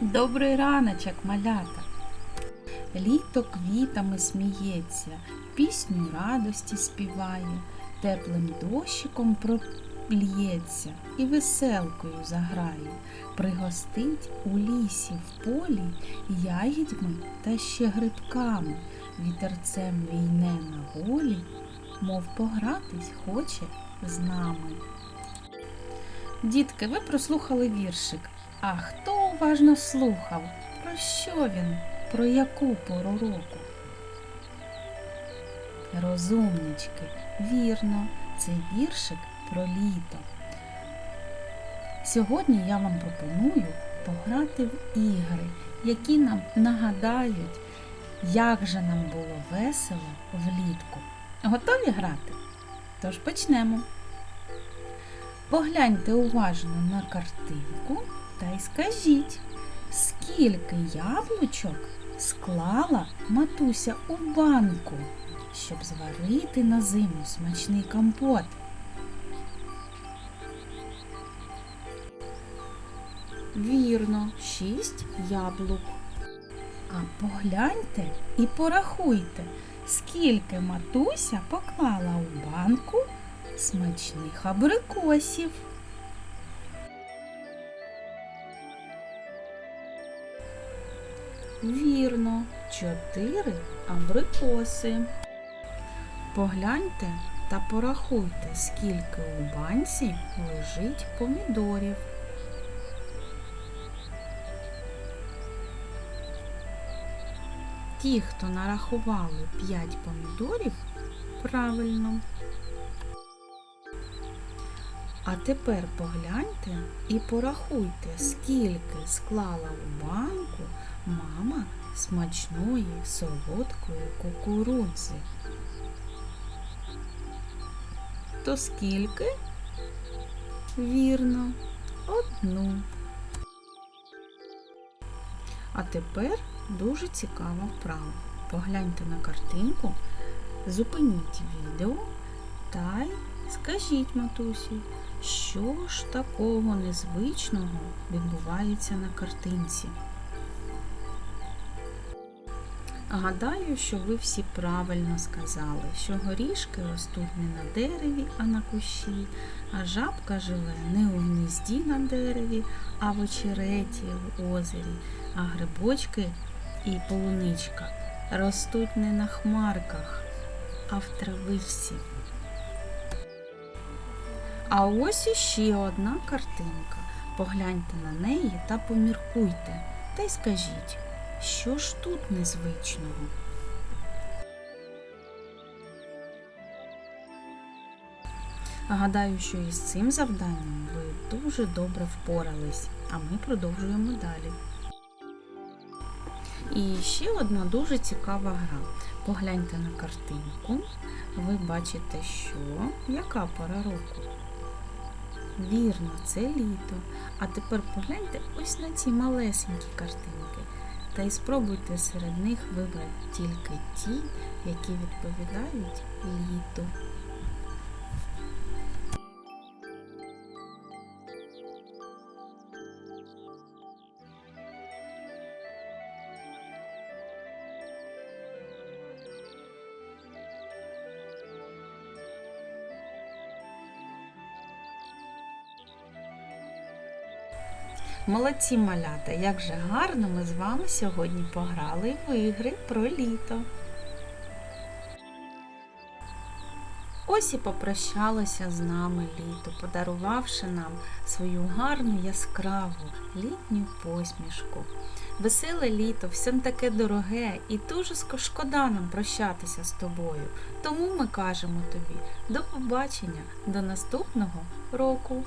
Добрий раночок, малята. Літо квітами сміється, пісню радості співає, теплим дощиком проплється і веселкою заграє, пригостить у лісі в полі ягідьми та ще грибками, вітерцем війне на волі, мов погратись хоче з нами. Дітки, ви прослухали віршик. А хто уважно слухав? Про що він? Про яку пору року? Розумнички, вірно, це віршик про літо. Сьогодні я вам пропоную пограти в ігри, які нам нагадають, як же нам було весело влітку. Готові грати? Тож почнемо. Погляньте уважно на картинку та й скажіть, скільки яблучок склала матуся у банку, щоб зварити на зиму смачний компот. Вірно, шість яблук. А погляньте і порахуйте, скільки матуся поклала у банку смачних абрикосів. Вірно, чотири абрикоси. Погляньте та порахуйте, скільки у банці лежить помідорів. Ті, хто нарахували 5 помідорів, правильно. А тепер погляньте і порахуйте, скільки склала у банку мама смачної солодкої кукурудзи. То скільки? Вірно, одну. А тепер дуже цікава вправа. Погляньте на картинку, зупиніть відео та й скажіть матусі, що ж такого незвичного відбувається на картинці. Гадаю, що ви всі правильно сказали, що горішки ростуть не на дереві, а на кущі, а жабка живе не у гнізді на дереві, а в очереті в озері, а грибочки і полуничка ростуть не на хмарках, а в травичці. А ось іще одна картинка. Погляньте на неї та поміркуйте, та й скажіть, що ж тут незвичного? Гадаю, що із цим завданням ви дуже добре впорались, а ми продовжуємо далі. І ще одна дуже цікава гра. Погляньте на картинку, ви бачите, що яка пора року. Вірно, це літо. А тепер погляньте ось на ці малесенькі картинки. Та й спробуйте серед них вибрати тільки ті, які відповідають літу. Молодці малята, як же гарно ми з вами сьогодні пограли в ігри про літо. Ось і попрощалося з нами літо, подарувавши нам свою гарну яскраву літню посмішку. Веселе літо, всім таке дороге і дуже шкода нам прощатися з тобою. Тому ми кажемо тобі до побачення, до наступного року.